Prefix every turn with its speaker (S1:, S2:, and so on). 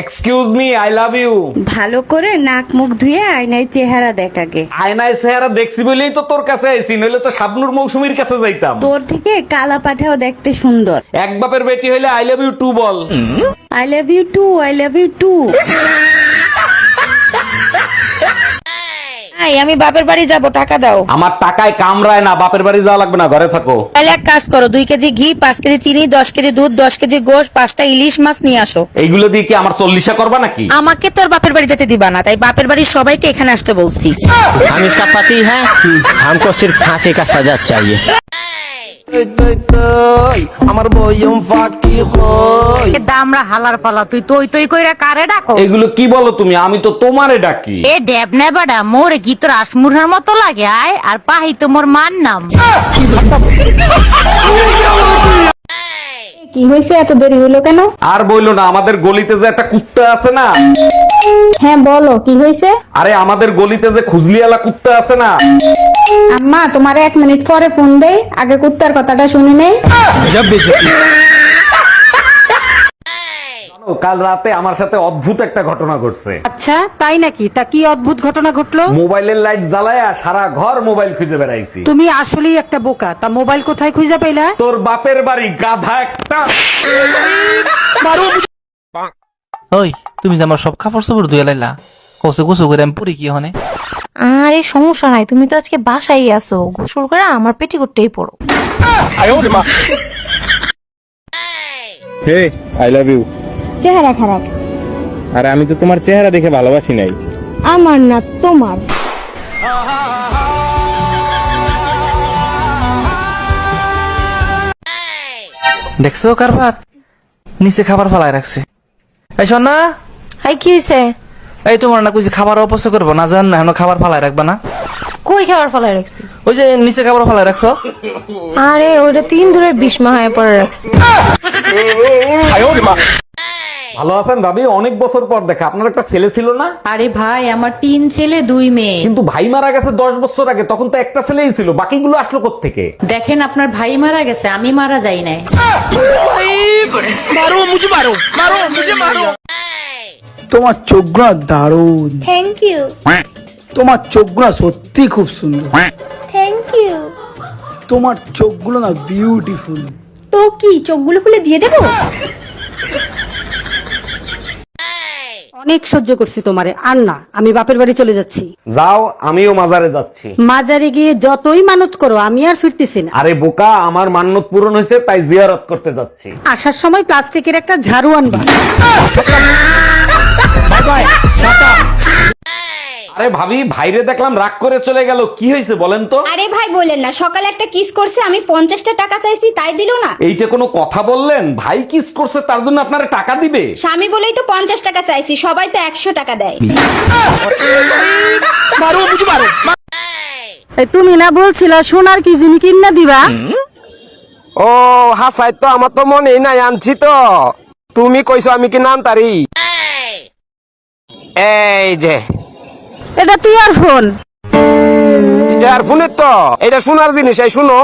S1: Excuse me I love you
S2: ভালো করে নাক মুখ ধুয়ে আয়নায় চেহারা দেখ আগে।
S1: আয়নায় চেহারা দেখছি বলেই তো তোর কাছে আইছি নইলে তো শাবনুর মৌসুমীর কাছে যাইতাম।
S2: তোর থেকে কালা পাঠাও দেখতে সুন্দর।
S1: এক বাপের বেটি হইলে I love you too ball.
S2: I love you too I love you too আমি বাপের বাড়ি যাব টাকা দাও
S1: আমার টাকায় কামড়ায় না বাপের বাড়ি যাওয়া লাগবে না ঘরে থাকো
S2: তাহলে এক কাজ করো দুই কেজি ঘি পাঁচ কেজি চিনি দশ কেজি দুধ দশ কেজি গোশ পাঁচটা ইলিশ মাছ নিয়ে আসো
S1: এইগুলো দিয়ে কি আমার চল্লিশা করবা নাকি
S2: আমাকে তোর বাপের বাড়ি যেতে দিবা না তাই বাপের বাড়ির সবাইকে এখানে আসতে বলছি
S3: हम इसका पति है हमको सिर्फ फांसी का सजा चाहिए
S4: আমার বয়ম ফাঁকি হয়।
S2: দামরা হালার পালা তুই তুই তুই কইরা কারে ডাকো
S1: এগুলো কি বলো তুমি? আমি তো তোমারে ডাকি।
S2: এ ড্যাব নে বাডা মোরে কি তোর আসমুরার মতো লাগে আয় আর পাহি তো মোর মান নাম।
S5: কি হয়েছে এত দেরি হলো কেন?
S1: আর বইলো না আমাদের গলিতে যে একটা কুত্তা আছে না?
S5: হ্যাঁ বলো কি হয়েছে
S1: আরে আমাদের গলিতে যে খুজলিওয়ালা কুত্তা আছে না?
S5: আম্মা তোমার এক মিনিট পরে ফোন দেই আগে কুত্তার কথাটা শুনে নেই।
S1: কাল রাতে আমার সাথে অদ্ভুত একটা ঘটনা ঘটছে।
S6: আচ্ছা তাই নাকি? তা কি অদ্ভুত ঘটনা ঘটলো?
S1: মোবাইলের লাইট জ্বালায় সারা ঘর মোবাইল খুঁজে বেড়াইছি।
S6: তুমি আসলেই একটা বোকা। তা মোবাইল কোথায় খুঁজে পেলা
S1: তোর বাপের বাড়ি গাধা একটা।
S7: ওই তুমি তো আমার সব কাপড় চোপড় ধুয়ে লাইলা। কসে গোসু করে আমি পরি কি হনে?
S8: আরে সমস্যা নাই তুমি তো আজকে বাসায় আসো গোসল করে আমার পেটি করতেই পড়ো।
S9: হে আই লাভ ইউ
S5: চেহারা খারাপ।
S9: আরে আমি তো তোমার চেহারা দেখে ভালোবাসি নাই।
S5: আমার না তোমার।
S7: দেখছ কারবার? নিচে খাবার ফালাই রাখছে। এই শোন না।
S8: হাই কি হয়েছে
S7: এই তোমার না কইছি খাবার অপচয় করব না জান না খাবার ফালাই রাখবা না।
S8: কই খাবার ফলাই রাখছি?
S7: ওই যে নিচে খাবার ফালাই রাখছো?
S8: আরে ওইটা তিন দূরের বিষ্মা হয়ে পড়ে রাখছি।
S1: ভালো আছেন ভাবি অনেক বছর পর দেখা। আপনার একটা ছেলে ছিল না?
S2: আরে ভাই আমার তিন ছেলে দুই মেয়ে।
S1: কিন্তু ভাই মারা গেছে দশ বছর আগে তখন তো একটা ছেলেই ছিল। বাকিগুলো আসলো থেকে
S2: দেখেন আপনার ভাই মারা গেছে আমি মারা যাই নাই।
S4: তোমার চোখগুলো দারুণ।
S8: থ্যাংক ইউ
S4: তোমার চোখগুলো সত্যি খুব সুন্দর।
S8: থ্যাংক ইউ
S4: তোমার চোখগুলো না বিউটিফুল
S5: তো কি চোখগুলো খুলে দিয়ে দেবো?
S6: অনেক সহ্য করছি তোমারে আর না আমি বাপের বাড়ি চলে যাচ্ছি।
S1: যাও আমিও মাজারে যাচ্ছি।
S6: মাজারে গিয়ে যতই মানত করো আমি আর ফিরতেছি না।
S1: আরে বোকা আমার মান্যত পূরণ হয়েছে তাই জিয়ারত করতে যাচ্ছি।
S6: আসার সময় প্লাস্টিকের একটা ঝাড়ু আনবা।
S1: আরে ভাবি ভাইরে দেখলাম রাগ করে চলে গেল। কি হয়েছে বলেন তো?
S5: আরে ভাই বলেন না। সকালে একটা কিস করছে আমি পঞ্চাশটা টাকা চাইছি তাই দিল না।
S1: এইটা কোনো কথা বললেন? ভাই কিস করছে তার জন্য আপনারা টাকা দিবে?
S5: স্বামী বলেই তো পঞ্চাশ টাকা চাইছি সবাই তো একশো টাকা দেয়।
S6: এই তুমি না বলছিলা সোনার কি জিনি কিনা দিবা?
S4: ও হাসাই তো আমার তো মনেই নাই আনছি তো। তুমি কইছো আমি কি নাম তারি এই যে।
S6: এটা তুই আর ফোন
S4: ইয়ারফোনের তো। এটা শোনার জিনিস এই শুনো।